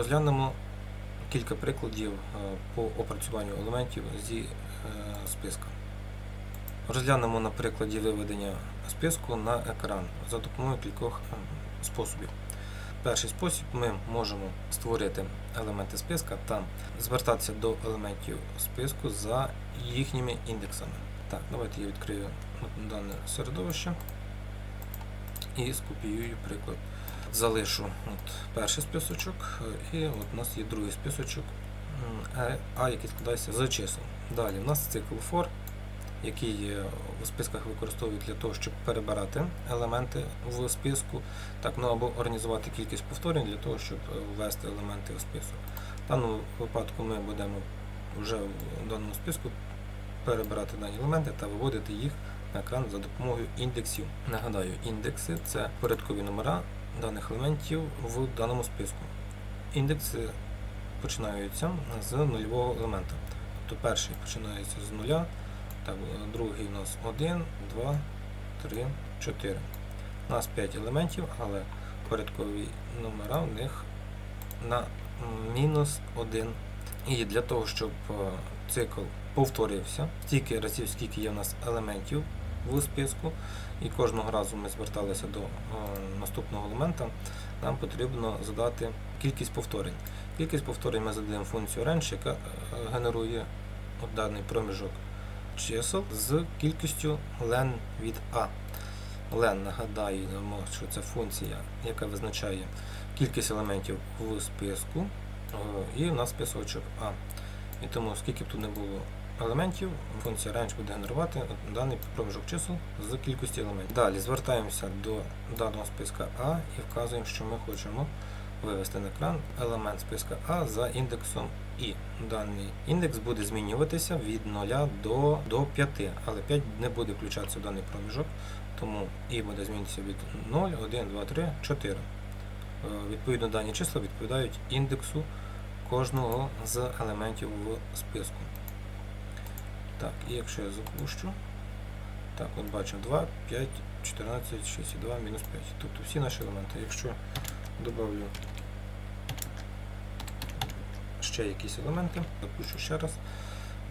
Розглянемо кілька прикладів е, по опрацюванню елементів зі е, списка. Розглянемо на прикладі виведення списку на екран за допомогою кількох е, способів. Перший спосіб ми можемо створити елементи списка та звертатися до елементів списку за їхніми індексами. Так, давайте я відкрию дане середовище і скопіюю приклад. Залишу от перший списочок, е, і от у нас є другий списочок, е, А, який складається з чисел. Далі у нас цикл for, який е, у списках використовують для того, щоб перебирати елементи в списку, так, ну або організувати кількість повторень для того, щоб е, ввести елементи в список. В даному випадку ми будемо вже в даному списку перебирати дані елементи та виводити їх на екран за допомогою індексів. Нагадаю, індекси це порядкові номера даних елементів в даному списку. Індекси починаються з нульового елемента. Тобто перший починається з нуля, так, другий у нас 1, 2, 3, 4. У нас 5 елементів, але порядкові номера в них на мінус 1. І для того, щоб е, цикл повторився, стільки разів, скільки є у нас елементів в списку, і кожного разу ми зверталися до е, наступного елемента, нам потрібно задати кількість повторень. Кількість повторень ми задаємо функцію range, яка е, генерує даний проміжок чисел з кількістю len від A. Len, нагадаємо, що це функція, яка визначає кількість елементів в списку, е, і у нас списочок А. І тому, скільки б тут не було елементів, функція range буде генерувати даний проміжок чисел з кількості елементів. Далі звертаємося до даного списка А і вказуємо, що ми хочемо вивести на екран елемент списка А за індексом І. Даний індекс буде змінюватися від 0 до, до 5, але 5 не буде включатися в даний проміжок, тому І буде змінитися від 0, 1, 2, 3, 4. Е, Відповідно, дані числа відповідають індексу кожного з елементів в списку. Так, і якщо я запущу, так, от бачимо 2, 5, 14, 6 і 2, мінус 5. Тобто всі наші елементи. Якщо додавлю ще якісь елементи, запущу ще раз,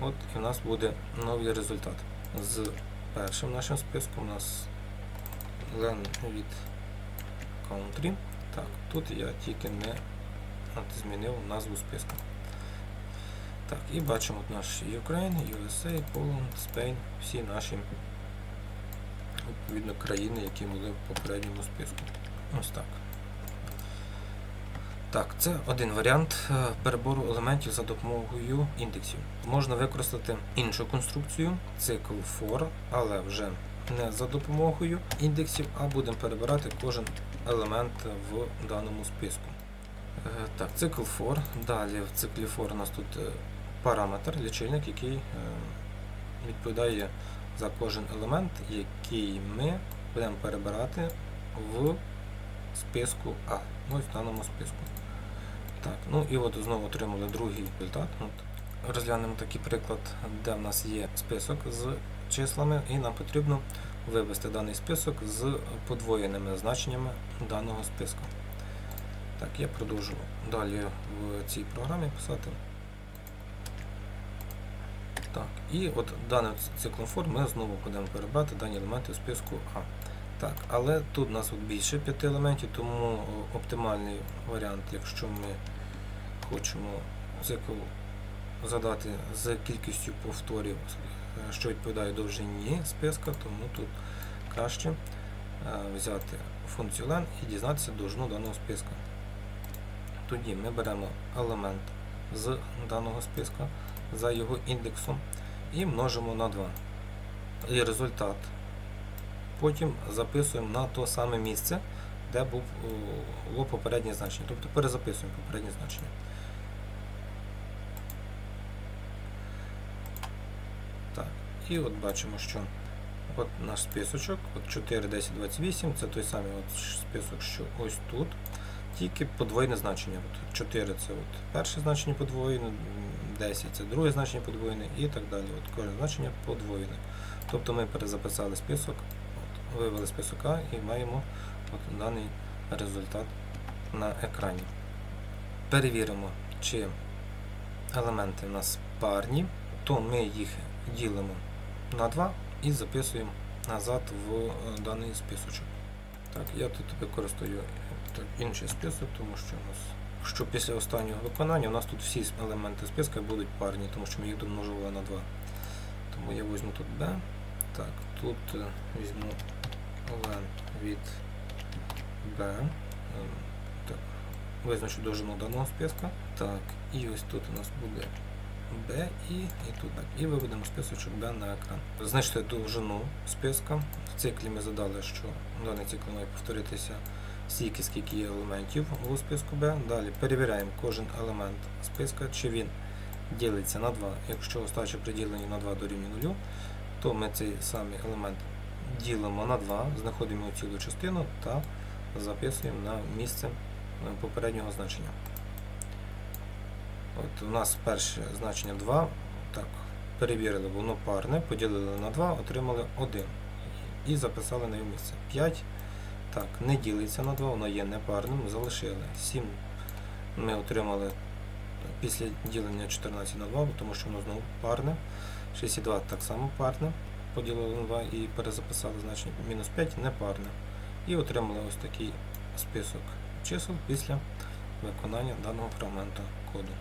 от і в нас буде новий результат. З першим нашим списком у нас len від country. Так, тут я тільки не змінив назву списку. Так, і бачимо наш Ukraine, USA, Poland, Spain, всі наші відповідно країни, які були в попередньому списку. Ось так. Так, це один варіант е, перебору елементів за допомогою індексів. Можна використати іншу конструкцію, цикл for, але вже не за допомогою індексів, а будемо перебирати кожен елемент в даному списку. Е, Так, цикл for. Далі в циклі for у нас тут е, параметр, лічильник, який е, відповідає за кожен елемент, який ми будемо перебирати в списку А. Ось в даному списку. Так, ну і от знову отримали другий результат. От. Розглянемо такий приклад, де в нас є список з числами, і нам потрібно вивести даний список з подвоєними значеннями даного списку. Так, я продовжу далі в цій програмі писати. Так, і от даним циклом форм ми знову будемо перебрати дані елементи в списку А. Так, але тут у нас от більше п'яти елементів, тому оптимальний варіант, якщо ми хочемо цикл задати з кількістю повторів, е, що відповідає довжині списка, тому тут краще е, взяти функцію len і дізнатися довжину даного списка. Тоді ми беремо елемент з даного списка за його індексом і множимо на 2. І результат потім записуємо на то саме місце, де було попереднє значення. Тобто перезаписуємо попереднє значення. Так, і от бачимо, що от наш списочок, от 4, 10, 28, це той самий от список, що ось тут. Тільки подвоєне значення. От 4 це от перше значення подвоєне, 10 це друге значення подвоєне і так далі. От кожне значення подвоєне. Тобто ми перезаписали список, от, вивели список А і маємо от даний результат на екрані. перевіримо, чи елементи у нас парні, то ми їх ділимо на 2 і записуємо назад в е, даний списочок. Так, я тут використаю так, інший список, тому що у нас що після останнього виконання у нас тут всі елементи списка будуть парні, тому що ми їх домножували на 2. Тому я візьму тут B. Так, тут е, візьму len від B. Ем, Так, визначу довжину даного списка. Так, і ось тут у нас буде B і, і тут так. І виведемо списочок B на екран. Знайшли довжину списка. В циклі ми задали, що даний цикл має повторитися стільки, скільки є елементів у списку B. Далі перевіряємо кожен елемент списка, чи він ділиться на 2. Якщо остача при діленні на 2 дорівнює 0, то ми цей самий елемент ділимо на 2, знаходимо цілу частину та записуємо на місце е, попереднього значення. От у нас перше значення 2. Так, перевірили, воно парне, поділили на 2, отримали 1. І записали на його місце. 5. Так, не ділиться на 2, воно є непарним, залишили. 7 ми отримали після ділення 14 на 2, тому що воно знову парне. 62 так само парне. Поділили на 2 і перезаписали значення мінус 5 непарне. І отримали ось такий список чисел після виконання даного фрагменту коду.